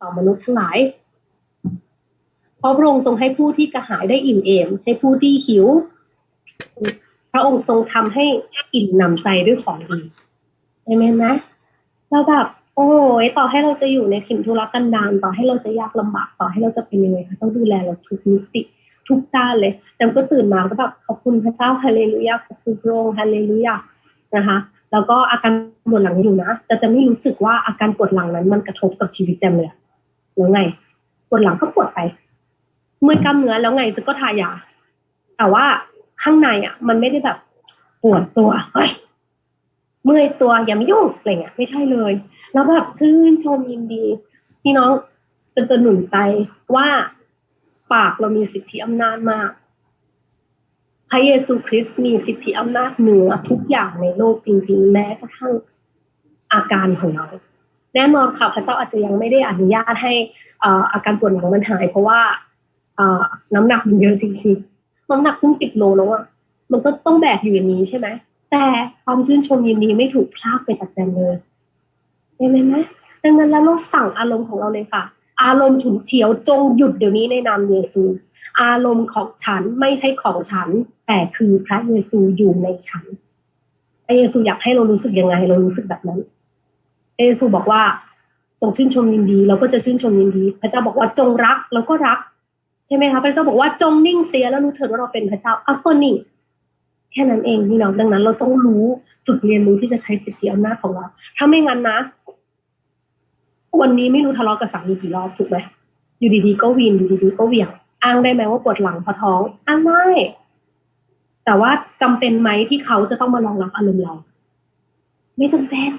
ต่อมนุษย์ทั้งหลาย เพราะพระองค์ทรงให้ผู้ที่กระหายได้อิ่มเอม ให้ผู้ที่หิว พระองค์ทรงทำให้อิ่มหนำใจด้วยของดีเอเมนไหมเราแบบโอ้ยต่อให้เราจะอยู่ในถิ่นทุรกันดารต่อให้เราจะยากลำบากต่อให้เราจะเป็นยังไงพระเจ้าดูแลเราทุกมิติทุกด้านเลยแต่ก็ตื่นมาก็แบบขอบคุณพระเจ้าฮาเลลูยาขอบคุณพระองค์ฮาเลลูยานะคะ แล้วก็อาการปวดหลังอยู่นะแต่จะไม่รู้สึกว่าอาการปวดหลังนั้นมันกระทบกับชีวิตแจมเลย แล้วไงปวดหลังก็ปวดไป เมื่อยกล้ามเนื้อแล้วไงจะก็ทายา แต่ว่าข้างในอะ มันไม่ได้แบบปวดตัวเฮ้ยเมื่อยตัวอย่ามายุ่งอะไรเงี้ยไม่ใช่เลย แล้วแบบชื่นชมยินดีพี่น้องจะจะหนุนใจว่าปากเรามีสิทธิอำนาจมาก พระเยซูคริสต์มีสิทธิอำนาจเหนือทุกอย่างในโลกจริง ๆ แม้กระทั่งอาการของเรา แน่นอนค่ะพระเจ้าอาจจะยังไม่ได้อนุญาตให้อาการปวดหลังมันหาย เพราะว่าน้ำหนักมันเยอะจริงๆน้ำหนักขึ้นสิบโลแล้วอะมันก็ต้องแบกอยู่อย่างนี้ใช่ไหมแต่ความชื่นชมยินดีไม่ถูกพลากไปจากแดนเลยเห็นไหมดังนั้นแล้วเราสั่งอารมณ์ของเราเลยค่ะ อารมณ์ฉุนเฉียวจงหยุดเดี๋ยวนี้ในนามเยซู อารมณ์ของฉันไม่ใช่ของฉัน แต่คือพระเยซูอยู่ในฉันพระเยซูอยากให้เรารู้สึกยังไง เรารู้สึกแบบนั้น เยซูบอกว่า จงชื่นชมยินดี เราก็จะชื่นชมยินดี พระเจ้าบอกว่าจงรักเราก็รัก ใช่ไหมคะพระเจ้าบอกว่าจงนิ่งเสียแล้วรู้เถิดว่าเราเป็นพระเจ้าอ้าวก็นิ่งแค่นั้นเองพี่น้องดังนั้น เราต้องรู้ฝึกเรียนรู้ที่จะใช้สิทธิอำนาจของเรา ถ้าไม่งั้นนะ วันนี้ไม่รู้ทะเลาะกับสามีกี่รอบถูกไหมอยู่ดีๆก็วีนอยู่ดีๆก็เหวี่ยง อ้างได้ไหมว่าปวดหลังเพราะท้องอ้างได้แต่ว่าจำเป็นไหมที่เขาจะต้องมารองรับอารมณ์เรา ไม่จำเป็น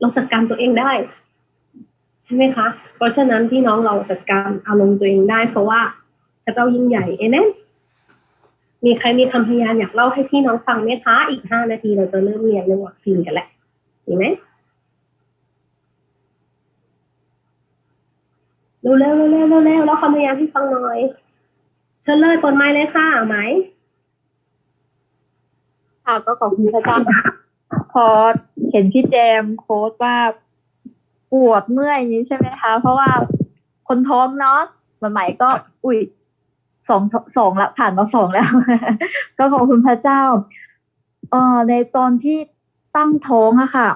เราจัดการตัวเองได้ ใช่ไหมคะ เพราะฉะนั้นพี่น้องเราจัดการอารมณ์ตัวเองได้ เพราะว่าพระเจ้ายิ่งใหญ่เอเนนมีใครมีคำพยานอยากเล่าให้พี่น้องฟังไหมคะ อีกห้านาทีเราจะเริ่มเรียนเรื่องวัคซีนกันแหละดีไหมเร็วๆเร็วๆเร็วๆเร็วแล้วคำพยานที่ฟังหน่อย เชิญเลยเปิดไมค์เลยค่ะไหมค่ะก็ขอบคุณพระเจ้า อเห็นพี่แจมโค้ดว่าปวดเมื่อยอย่างนี้ใช่ไหมคะ เพราะว่าคนท้องเนาะใหม่ๆก็ อุ้ยสองสองละผ่านมาสองแล้ว ก็ขอบคุณพระเจ้าเอ่อในตอนที่ตั้งท้องอะค่ะ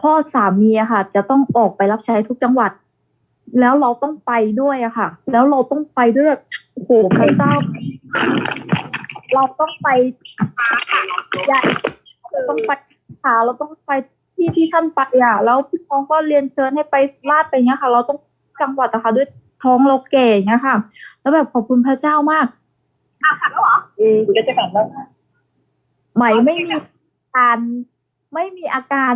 พ่อสามีอะค่ะ จะต้องออกไปรับใช้ทุกจังหวัด แล้วเราต้องไปด้วยอะค่ะ แล้วเราต้องไปด้วยโอ้โหพระเจ้า เราต้องไปใหญ่ต้องไป หาเราต้องไปที่ที่ท่านไปอะแล้วพี่น้องก็เรียนเชิญให้ไปลาดไปเงี้ยค่ะ เราต้องจังหวัดนะคะด้วยท้องเราแก่เงี้ยค่ะ แล้วแบบขอบคุณพระเจ้ามากอืมก็จะกลับแล้วใหม่ไม่มีอาการไม่มีอาการ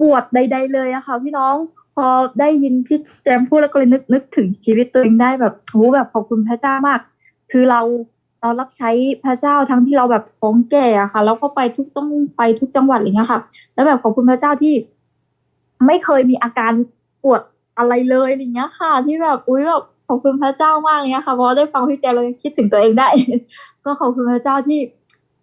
ปวดใด ๆ เลยอะค่ะ พี่น้องพอได้ยินพี่แจมพูดแล้วก็เลยนึกนึกถึงชีวิตตัวเองได้แบบโหแบบขอบคุณพระเจ้ามาก คือเรา เรารับใช้พระเจ้าทั้งที่เราแบบท้องแก่อะค่ะ แล้วก็ไปทุกต้องไปทุกจังหวัดอะไรเงี้ยค่ะ แล้วแบบขอบคุณพระเจ้าที่ไม่เคยมีอาการปวดอะไรเลยอะไรเงี้ยค่ะ ที่แบบอุ้ยแบบขอบคุณพระเจ้ามากเลยค่ะเพราะได้ฟังพี่แจเราคิดถึงตัวเองได้ ก็ขอบคุณพระเจ้าที่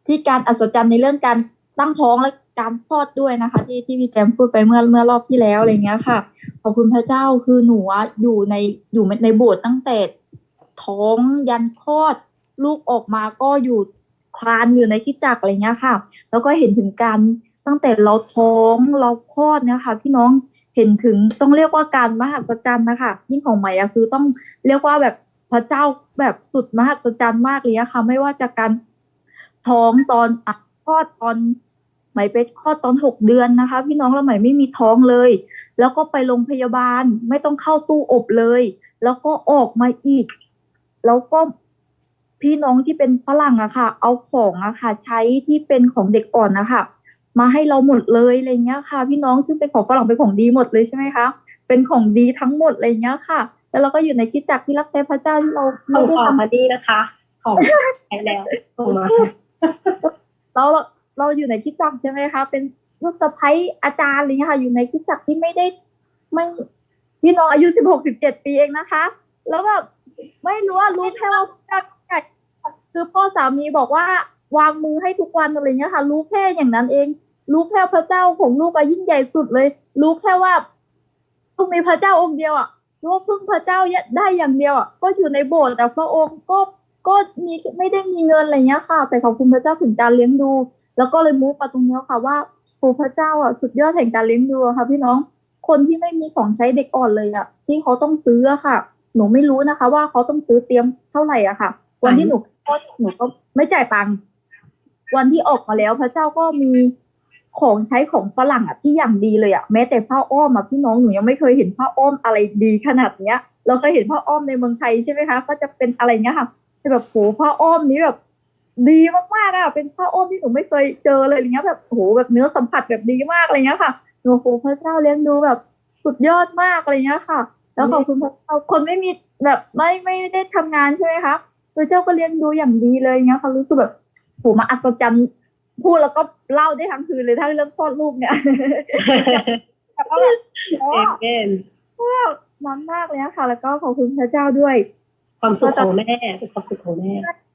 ที่การอัศจรรย์ในเรื่องการตั้งท้องและการคลอดด้วยนะคะ ที่ที่พี่แจมพูดไปเมื่อเมื่อรอบที่แล้วอะไรเงี้ยค่ะ ขอบคุณพระเจ้าคือหนูอะอยู่ในอยู่ในโบสถ์ตั้งแต่ท้องยันคลอด ลูกออกมาก็อยู่คลานอยู่ในที่จักรอะไรเงี้ยค่ะ แล้วก็เห็นถึงการตั้งแต่เราท้องเราคลอดเนี่ยค่ะพี่น้องเห็นถึงต้องเรียกว่าการมหัศจรรย์นะคะยิ่งของใหม่อะคือต้องเรียกว่าแบบพระเจ้าแบบสุดมหัศจรรย์มากเลยอะค่ะ ไม่ว่าจะการท้องตอนอักคลอดตอนไหมไปคลอดตอนหกเดือนนะคะ พี่น้องแล้วใหม่ไม่มีท้องเลย แล้วก็ไปโรงพยาบาลไม่ต้องเข้าตู้อบเลย แล้วก็ออกมาอีก แล้วก็ พี่น้องที่เป็นฝรั่งอะค่ะ เอาของอะค่ะ ใช้ที่เป็นของเด็กอ่อนนะคะมาให้เราหมดเลยอะไรเงี้ยค่ะ พี่น้องซึ่งเป็นของฝรั่งเป็นของดีหมดเลยใช่ไหมคะเป็นของดีทั้งหมดอะไรเงี้ยค่ะ แล้วเราก็อยู่ในคิดจักรที่รับใช้พระเจ้าที่เราเราเราได้ออกทำมาดีนะคะ ของแอนแล้วส่งมาเราเราอยู่ในคิดจักรใช่ไหมคะ เป็นลูกสะใภ้อาจารย์อะไรเงี้ยค่ะ อยู่ในคิดจักรที่ไม่ได้ไม่พี่น้องอายุสิบหกสิบเจ็ดปีเองนะคะ แล้วแบบไม่รู้ว่ารู้แค่ว่า คือพ่อสามีบอกว่าวางมือให้ทุกวันอะไรเงี้ยค่ะ รู้แค่อย่างนั้นเอง รู้แค่พระเจ้าของลูกอะยิ่งใหญ่สุดเลย รู้แค่ว่าพต้องมีพระเจ้าองค์เดียวอะรู้ว่าพึ่งพระเจ้าได้อย่างเดียวอะก็อยู่ในโบสถ์แต่พระองค์ก็ก็มีไม่ได้มีเงินอะไรเงี้ยค่ะ แต่ขอบคุณพระเจ้าถึงการเลี้ยงดู แล้วก็เลยมูฟมาตรงนี้ค่ะว่าโอ้พระเจ้าอะสุดยอดแห่งการเลี้ยงดูค่ะ พี่น้องคนที่ไม่มีของใช้เด็กอ่อนเลยอะที่เขาต้องซื้อค่ะ หนูไม่รู้นะคะ ว่าเขาต้องซื้อเตรียมเท่าไหร่อะค่ะ วันที่หนู ก็หนูก็ไม่จ่ายตังค์วันที่ออกมาแล้วพระเจ้าก็มีของใช้ของฝรั่งอะที่อย่างดีเลยอะแม้แต่ผ้าอ้อมอะพี่น้องหนูยังไม่เคยเห็นผ้าอ้อมอะไรดีขนาดเนี้ย เราเคยเห็นผ้าอ้อมในเมืองไทยใช่ไหมคะ ก็จะเป็นอะไรเงี้ยค่ะแต่แบบโหผ้าอ้อมนี้แบบ ดีมากๆอะเป็นผ้าอ้อมที่หนูไม่เคยเจอเลยอะไรเงี้ยแบบโหแบบเนื้อสัมผัสแบบดีมากอะไรเงี้ยค่ะหนูโหพระเจ้าเลี้ยงดูแบบสุดยอดมากอะไรเงี้ยค่ะ แล้วขอบคุณพระเจ้าคนไม่มีแบบไม่ไม่ได้ทำงานใช่ไหมคะ พระเจ้าก็เลี้ยงดูอย่างดีเลยเงี้ยค่ะรู้สึกแบบโหมาอัศจรรย์พูดแล้วก็เล่าได้ทั้งคืนเลยถ้าเรื่องคลอดลูกเนี่ยแต่ก็แบบโอ้เอเมนมันมากเลยนะคะแล้วก็ขอบคุณพระเจ้าด้วย ความสุขของแม่เป็นความสุขของแม่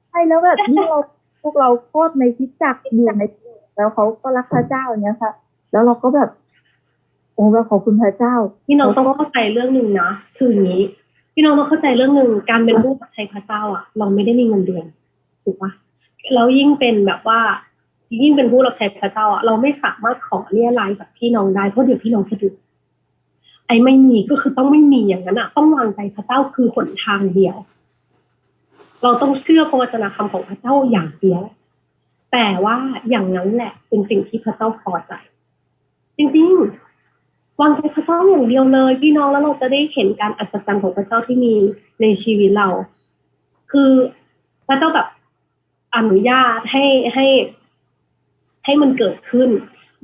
ใช่แล้วแบบนี่เราพวกเราโคตรในคริดจักรอยู่ในแล้วเขาก็รักพระเจ้าอย่างเงี้ยค่ะ แล้วเราก็แบบโอ้เราขอบคุณพระเจ้าพี่น้องต้องเข้าใจเรื่องหนึ่งนะคืออย่างนี้ พี่น้องต้องเข้าใจเรื่องหนึ่งการเป็นผู้รับใช้พระเจ้าอะ เราไม่ได้มีเงินเดือนถูกปะแล้วยิ่งเป็นแบบว่า ยิ่งเป็นผู้รับใช้พระเจ้าอะเราไม่สามารถขอเรียรายจากพี่น้องได้เพราะเดี๋ยวพี่น้องสะดุดไอ้ไม่มีก็คือต้องไม่มีอย่างนั้นอะ ต้องวางใจพระเจ้าคือหนทางเดียว เราต้องเชื่อพระวจนะคำของพระเจ้าอย่างเดียว แต่ว่าอย่างนั้นแหละเป็นสิ่งที่พระเจ้าพอใจ จริงๆ วางใจพระเจ้าอย่างเดียวเลย พี่น้องแล้วเราจะได้เห็นการอัศจรรย์ของพระเจ้าที่มีในชีวิตเรา คือพระเจ้าแบบอนุญาตให้ให้ ให้มันเกิดขึ้น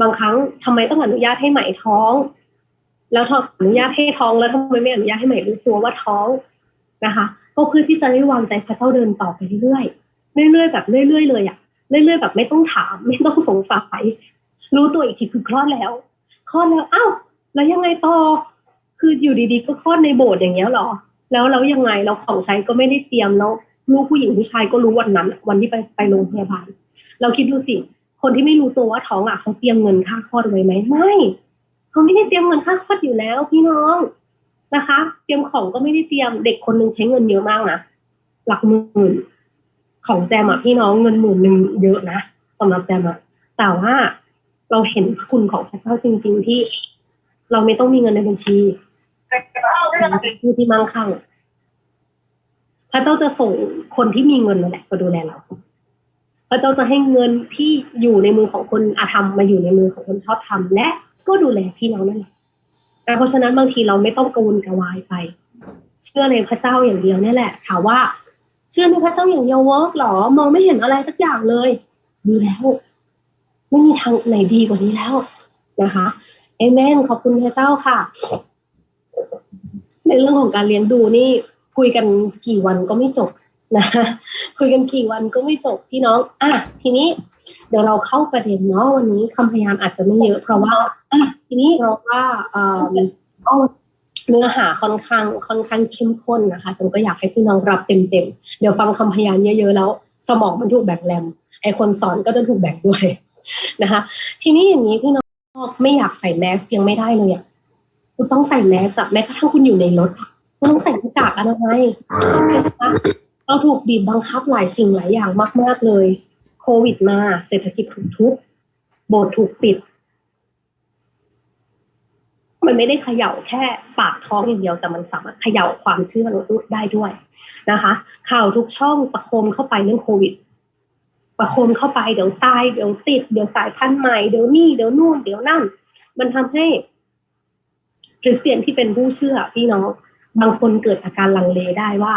บางครั้งทำไมต้องอนุญาตให้ใหม่ท้อง แล้วถ้าอนุญาตให้ท้องแล้วทำไมไม่อนุญาตให้ใหม่รู้ตัวว่าท้องนะคะก็เพื่อที่จะได้วางใจพระเจ้าเดินต่อไปเรื่อยๆเรื่อยๆแบบเรื่อยๆเลยอะเรื่อยๆแบบไม่ต้องถาม ไม่ต้องสงสัยรู้ตัวอีกทีคือคลอดแล้วคลอดแล้วอ้าว แล้วยังไงต่อคืออยู่ดีๆก็คลอดในโบสถ์อย่างเงี้ยหรอ แล้วแล้วยังไงเราของใช้ก็ไม่ได้เตรียมแล้วลูกผู้หญิงผู้ชายก็รู้วันนั้น วันที่ไปไปโรงพยาบาลเราคิดดูสิคนที่ไม่รู้ตัวว่าท้องอะเขาเตรียมเงินค่าคลอดไว้ไหมไม่เขาไม่ได้เตรียมเงินค่าคลอดอยู่แล้ว พี่น้องนะคะ เตรียมของก็ไม่ได้เตรียมเด็กคนหนึ่งใช้เงินเยอะมากนะหลักหมื่นของแจมอะพี่น้องเงินหมื่นหนึ่งเยอะนะสำหรับแจมอะแต่ว่าเราเห็นคุณของพระเจ้าจริง ๆ ที่ เราไม่ต้องมีเงินในบัญชีเราเป็นผู้ที่มั่งคั่งพระเจ้าจะส่งคนที่มีเงินนั่นแหละมาดูแลเรา พระเจ้าจะให้เงินที่อยู่ในมือของคนอาธรรมมาอยู่ในมือของคนชอบทำและก็ดูแลพี่น้องนั่นแหละแต่เพราะฉะนั้นบางทีเราไม่ต้องกระวนกระวายไป เชื่อในพระเจ้าอย่างเดียวนี่แหละถามว่า เชื่อในพระเจ้าอย่างเดียวเวิร์กหรอ มองไม่เห็นอะไรสักอย่างเลย ดีแล้ว ไม่มีทางไหนดีกว่านี้แล้วนะคะ เอเมนขอบคุณพระเจ้าค่ะ ในเรื่องของการเลี้ยงดูนี่คุยกันกี่วันก็ไม่จบนะคุยกันกี่วันก็ไม่จบพี่น้อง อะทีนี้ เดี๋ยวเราเข้าประเด็นเนาะวันนี้คำพยายามอาจจะไม่เยอะ เพราะว่าอะทีนี้เราว่าเอ่อเนื้อหาค่อนข้างค่อนข้างเข้มข้นนะคะจนก็อยากให้พี่น้องรับเต็มๆเดี๋ยวฟังคำพยานเยอะๆแล้ว สมองมันถูกแบ่งแรมไอคนสอนก็จะถูกแบ่งด้วยนะคะ ทีนี้อย่างนี้พี่น้อง ไม่อยากใส่แมสยังไม่ได้เลยอะคุณต้องใส่แมสอะแม้กระทั่งคุณอยู่ในรถอะคุณต้องใส่หน้ากากอนามัยนะคะเราถูกบีบบังคับหลายสิ่งหลายอย่างมาก ๆเลย โควิดมา เศรษฐกิจถูกทุบโบสถ์ถูกปิด มันไม่ได้เขย่าแค่ปากท้องอย่างเดียวแต่มันสามารถเขย่าความเชื่อเราได้ด้วยนะคะ ข่าวทุกช่องประโคมเข้าไปเรื่องโควิด ประโคมเข้าไปเดี๋ยวตายเดี๋ยวติด เดี๋ยวสายพันธุ์ใหม่เดี๋ยวนี่เดี๋ยวนู่นเดี๋ยวนั่น มันทำให้คริสเตียนที่เป็นผู้เชื่อพี่น้องบางคนเกิดอาการลังเลได้ว่า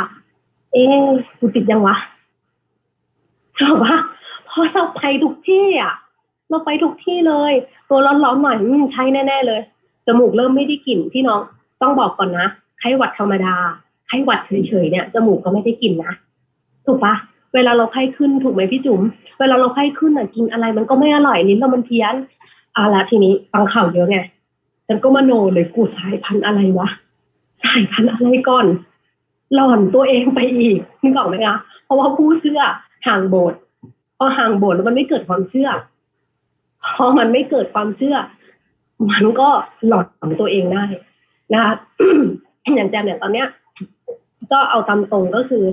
เอ๊ะกูติดยังวะเราว่าเพราะเราไปทุกที่อะ เราไปทุกที่เลย ตัวร้อนๆหน่อยอืมใช่แน่ๆเลย จมูกเริ่มไม่ได้กลิ่นพี่น้องต้องบอกก่อนนะไข้หวัดธรรมดาไข้หวัดเฉยๆเนี่ยจมูกก็ไม่ได้กลิ่นนะถูกปะ เวลาเราไข้ขึ้นถูกไหมพี่จุ๋ม เวลาเราไข้ขึ้นอะกินอะไรมันก็ไม่อร่อยลิ้นเรามันเพี้ยนอาละทีนี้ฟังข่าวเยอะไงฉันก็มโนเลยกูสายพันธุ์อะไรวะสายพันธุ์อะไรก่อนหล่อนตัวเองไปอีกนึกออกไหมคะเพราะว่าผู้เชื่อห่างโบสถ์พอห่างโบสถ์แล้วมันไม่เกิดความเชื่อพอมันไม่เกิดความเชื่อ มันก็หลอนตัวเองได้นะคะอย่างแจมเนี่ยตอนเนี้ย ก็เอาตามตรงก็คือ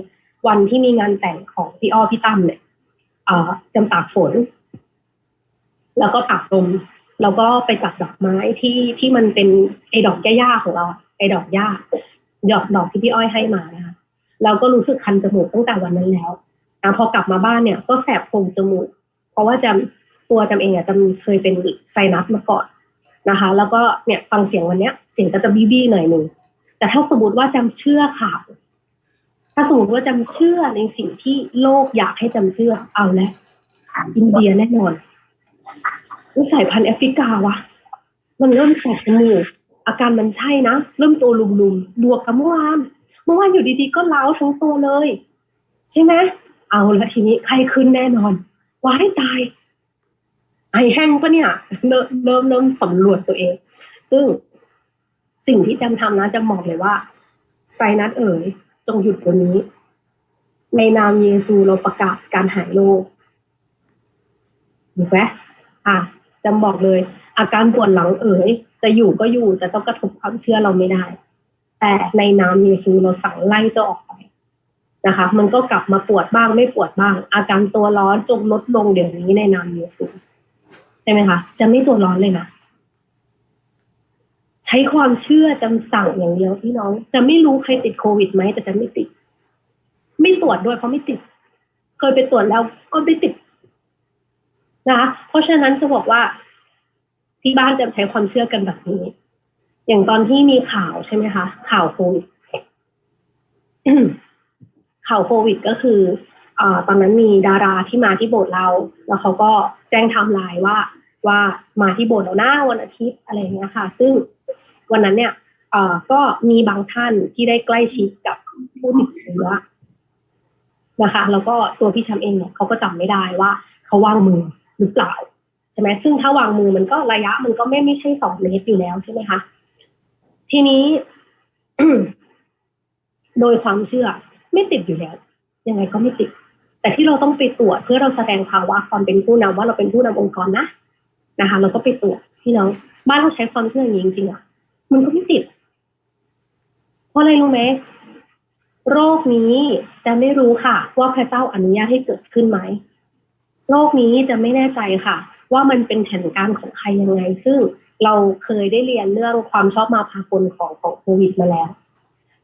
วันที่มีงานแต่งของพี่อ้อพี่ตั้มเนี่ยเอ่อจำตากฝน แล้วก็ตากลมแล้วก็ไปจัดดอกไม้ที่ที่มันเป็นไอ้ดอกหญ้าๆของเราอะไอ้ดอกหญ้าดอกดอกที่พี่อ้อยให้มานะคะเราก็รู้สึกคันจมูกตั้งแต่วันนั้นแล้วนะพอกลับมาบ้านเนี่ย ก็แสบโพรงจมูก เพราะว่าจำตัวจำเองอะจะมีเคยเป็นไซนัสมาก่อนนะคะ แล้วก็เนี่ยฟังเสียงวันเนี้ยเสียงก็จะบี้บี้หน่อยหนึ่งแต่ถ้าสมมติว่าจำเชื่อข่าว ถ้าสมมติว่าจำเชื่อในสิ่งที่โลกอยากให้จำเชื่อเอาแล้วอินเดียแน่นอนนี่สายพันธุ์แอฟริกาวะมันเริ่มแสบจมูกอาการมันใช่นะ เริ่มตัวลุมๆบวกกับเมื่อวานเมื่อวานอยู่ดีๆก็เล้าทั้งตัวเลย ใช่ไหมเอาละทีนี้ใครขึ้นแน่นอนว้ายตาย ไอแห้งปะเนี่ย เริ่มเริ่มเริ่มสำรวจตัวเอง ซึ่งสิ่งที่จำทำนะจำบอกเลยว่าไซนัสเอ๋ย จงหยุดตัวนี้ ในนามเยซูเราประกาศการหายโรคถูกไหมอะจำบอกเลย อาการปวดหลังเอ๋ยจะอยู่ก็อยู่แต่ต้องกระทบความเชื่อเราไม่ได้ แต่ในนามเยซูเราสั่งไล่เจะออกไปนะคะ มันก็กลับมาปวดบ้างไม่ปวดบ้าง อาการตัวร้อนจงลดลงเดี๋ยวนี้ในนามเยซูใช่ไหมคะ จะไม่ตัวร้อนเลยนะ ช้ความเชื่อจำสั่งอย่างเดียวพี่น้อง จะไม่รู้ใครติดโควิดไหมแต่จะไม่ติด ไม่ตรวจด้วยเพราะไม่ติด เคยไปตรวจแล้วก็ไม่ติดนะคะเพราะฉะนั้นจะบอกว่า ที่บ้านจะใช้ความเชื่อกันแบบนี้ อย่างตอนที่มีข่าวใช่ไหมคะ ข่าวโควิดข่าวโควิดก็คืออ่าตอนนั้นมีดาราที่มาที่โบสถ์เรา แล้วเขาก็แจ้งไทม์ไลน์ว่า ว่ามาที่โบสถ์เราหน้าวันอาทิตย์อะไรอย่างเงี้ยค่ะ ซึ่ง วันนั้นเนี่ยเอ่อก็มีบางท่านที่ได้ใกล้ชิดกับผู้ติดเชื้อนะคะ แล้วก็ตัวพี่ชมเองเนี่ยเขาก็จำไม่ได้ว่าเขาวางมือหรือเปล่าใช่ไหมซึ่งถ้าวางมือมันก็ระยะมันก็ไม่ไม่ใช่สองเมตรอยู่แล้วใช่ไหมคะทีนี้โดยความเชื่อไม่ติดอยู่แล้วยังไงก็ไม่ติด แต่ที่เราต้องไปตรวจเพื่อเราแสดงภาวะความเป็นผู้นำว่าเราเป็นผู้นำองค์กรนะนะคะ เราก็ไปตรวจพี่น้องบ้านเราใช้ความเชื่ออย่างนี้จริงๆอะ มันก็ไม่ติด เพราะอะไรรู้ไหมโรคนี้จะไม่รู้ค่ะ ว่าพระเจ้าอนุญาตให้เกิดขึ้นไหมโรคนี้จะไม่แน่ใจค่ะ ว่ามันเป็นแผนการของใครยังไง ซึ่งเราเคยได้เรียนเรื่องความชอบมาพากลของของโควิดมาแล้ว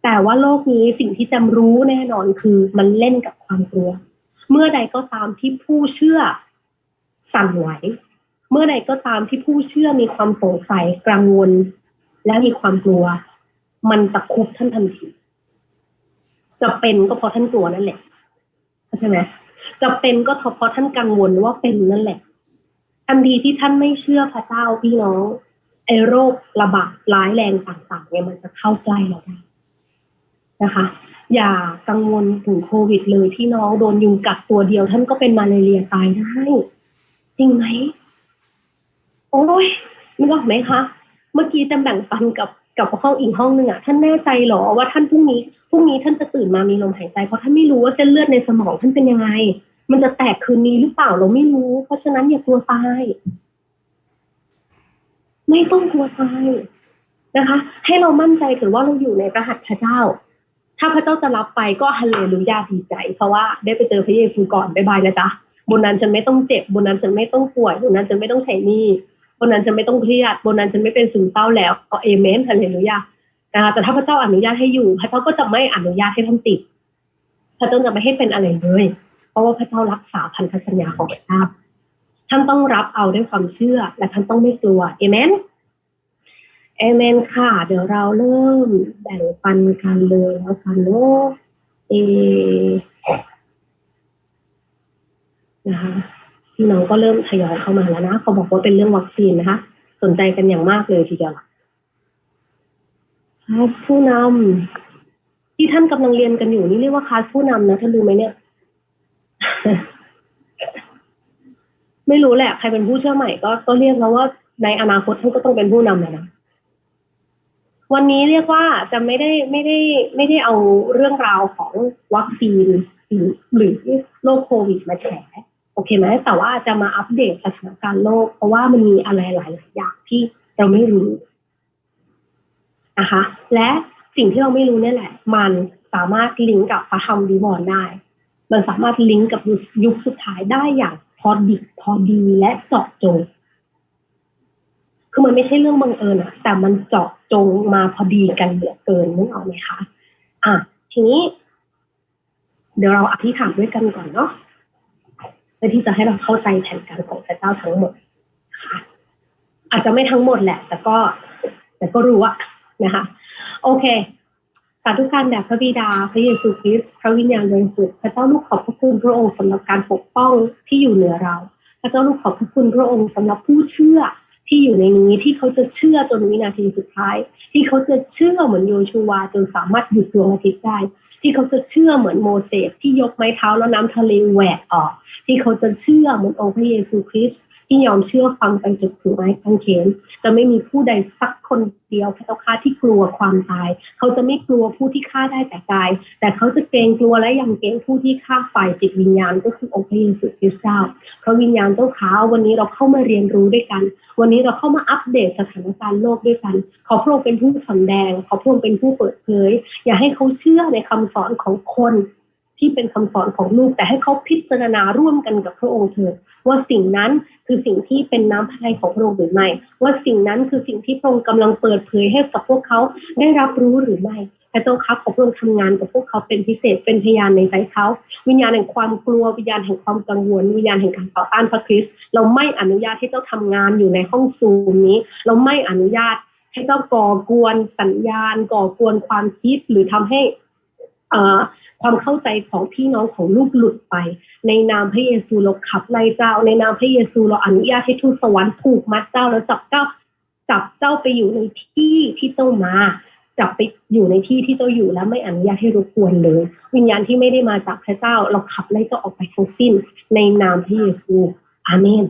แต่ว่าโลกนี้สิ่งที่จำรู้แน่นอนคือมันเล่นกับความกลัว เมื่อใดก็ตามที่ผู้เชื่อสั่นไหว เมื่อใดก็ตามที่ผู้เชื่อมีความสงสัยกังวล และมีความกลัว มันตะคุบท่านทันทีจะเป็นก็เพราะท่านกลัวนั่นแหละเข้าใช่ไหมจะเป็นก็เพราะท่านกังวลว่าเป็นนั่นแหละทันทีที่ท่านไม่เชื่อพระเจ้าพี่น้องไอ้โรคระบาดร้ายแรงต่างๆ เนี่ยมันจะเข้าใกล้เราได้นะคะ อย่ากังวลถึงโควิดเลยพี่น้องโดนยุงกัดตัวเดียว ท่านก็เป็นมาลาเรียตายได้ จริงไหมโอ้ยนึกออกไหมคะ เมื่อกี้จำแบ่งปันกับกับห้องอีกห้องหนึ่งอะท่านแน่ใจเหรอว่าท่านพรุ่งนี้พรุ่งนี้ท่านจะตื่นมามีลมหายใจเพราะท่านไม่รู้ว่าเส้นเลือดในสมองท่านเป็นยังไง มันจะแตกคืนนี้หรือเปล่าเราไม่รู้ เพราะฉะนั้นอย่ากลัวตายไม่ต้องกลัวตายนะคะ ให้เรามั่นใจถือว่าเราอยู่ในพระหัตพระเจ้า ถ้าพระเจ้าจะรับไปก็ฮัลเลลูยาดีใจ เพราะว่าได้ไปเจอพระเยซูก่อนบายบายนะจ๊ะบนนั้นฉันไม่ต้องเจ็บบนนั้นฉันไม่ต้องป่วยบนนั้นฉันไม่ต้องใช้หนี้ บนนั้นฉันไม่ต้องเครียดบนนั้นฉันไม่เป็นซึมเศร้าแล้วเอเมนฮัลเลลูยานะคะแต่ถ้าพระเจ้าอนุญาตให้อยู่ พระเจ้าก็จะไม่อนุญาตให้ท่านติด พระเจ้าจะไม่ให้เป็นอะไรเลย เพราะว่าพระเจ้ารักษาพันธสัญญาของพระเจ้าท่านต้องรับเอาด้วยความเชื่อ และท่านต้องไม่กลัวเอเมนเอเมนค่ะ เดี๋ยวเราเริ่มแบ่งปันกันเลยแล้วกันเนาะเอนะคะ พี่น้องก็เริ่มทยอยเข้ามาแล้วนะเขาบอกว่าเป็นเรื่องวัคซีนนะคะ สนใจกันอย่างมากเลยทีเดียวคลาสผู้นำที่ท่านกำลังเรียนกันอยู่นี่เรียกว่าคลาสผู้นำนะท่านรู้ไหมเนี่ย ไม่รู้แหละ ใครเป็นผู้เชื่อใหม่ก็ก็เรียกแล้วว่าในอนาคตท่านก็ต้องเป็นผู้นำแหละนะวันนี้เรียกว่าจะไม่ได้ไม่ได้ไม่ได้เอาเรื่องราวของวัคซีนหรือหรือโรคโควิดมาแฉ โอเคไหมแต่ว่าจะมาอัปเดตสถานการณ์โลก เพราะว่ามันมีอะไรหลายๆอย่างที่เราไม่รู้นะคะ และสิ่งที่เราไม่รู้นี่แหละ มันสามารถลิงก์กับพระธรรมวิวรณ์ได้ มันสามารถลิงก์กับยุคสุดท้ายได้อย่างพอดิบพอดีและเจาะจง คือมันไม่ใช่เรื่องบังเอิญอะแต่มันเจาะจงมาพอดีกันเหลือเกินนึกออกไหมคะอะทีนี้ เดี๋ยวเราอธิษฐานด้วยกันก่อนเนาะ เพื่อที่จะให้เราเข้าใจแผนการของพระเจ้าทั้งหมดนะคะอาจจะไม่ทั้งหมดแหละ แต่ก็ แต่ก็รู้อะนะคะ โอเค สาธุการแด่พระบิดา พระเยซูคริสต์พระวิญญาณบริสุทธิ์พระเจ้าลูกขอบพระคุณพระองค์สำหรับการปกป้องที่อยู่เหนือเรา พระเจ้าลูกขอบพระคุณพระองค์สำหรับผู้เชื่อ ที่อยู่ในนี้ที่เขาจะเชื่อจนวินาทีสุดท้าย ที่เขาจะเชื่อเหมือนโยชูวาจนสามารถหยุดดวงอาทิตย์ได้ ที่เขาจะเชื่อเหมือนโมเสสที่ยกไม้เท้าแล้วน้ำทะเลแหวกออก ที่เขาจะเชื่อเหมือนองค์พระเยซูคริสต์ ที่ยอมเชื่อฟังไปจนถึงไม้กางเขนจะไม่มีผู้ใดสักคนเดียวพระเจ้าค่าที่กลัวความตาย เขาจะไม่กลัวผู้ที่ฆ่าได้แต่กาย แต่เขาจะเกรงกลัวและยังเกรงผู้ที่ฆ่าฝ่ายจิตวิญญาณก็คือองค์พระเยซูคริสต์เจ้า เพราะวิญญาณเจ้าขาวันนี้เราเข้ามาเรียนรู้ด้วยกัน วันนี้เราเข้ามาอัปเดตสถานการณ์โลกด้วยกัน ขอพระองค์เป็นผู้สำแดง ขอพระองค์เป็นผู้เปิดเผย อย่าให้เขาเชื่อในคำสอนของคน ที่เป็นคำสอนของลูก แต่ให้เขาพิจารณาร่วมกันกับพระองค์เถิดว่าสิ่งนั้นคือสิ่งที่เป็นน้ำพระทัยของพระองค์หรือไม่ ว่าสิ่งนั้นคือสิ่งที่พระองค์กำลังเปิดเผยให้กับพวกเขาได้รับรู้หรือไม่พระเจ้าครับขอพระองค์ทำงานกับพวกเขาเป็นพิเศษเป็นพยานในใจเขาวิญญาณแห่งความกลัววิญญาณแห่งความกังวลวิญญาณแห่งการต่อต้านพระคริสต์เราไม่อนุญาตให้เจ้าทำงานอยู่ในห้องซูมนี้ เราไม่อนุญาตให้เจ้าก่อกวนสัญญาณ ก่อกวนความคิดหรือทำให้ ความเข้าใจของพี่น้องของลูกหลุดไป ในนามพระเยซูเราขับไล่เจ้า ในนามพระเยซูเราอนุญาตให้ทูตสวรรค์ผูกมัดเจ้าแล้วจับเจ้าจับเจ้าไปอยู่ในที่ที่เจ้ามาจับไปอยู่ในที่ที่เจ้าอยู่แล้วไม่อนุญาตให้รบกวนเลย วิญญาณที่ไม่ได้มาจากพระเจ้า เราขับไล่เจ้าออกไปทั้งสิ้น ในนามพระเยซู อาเมน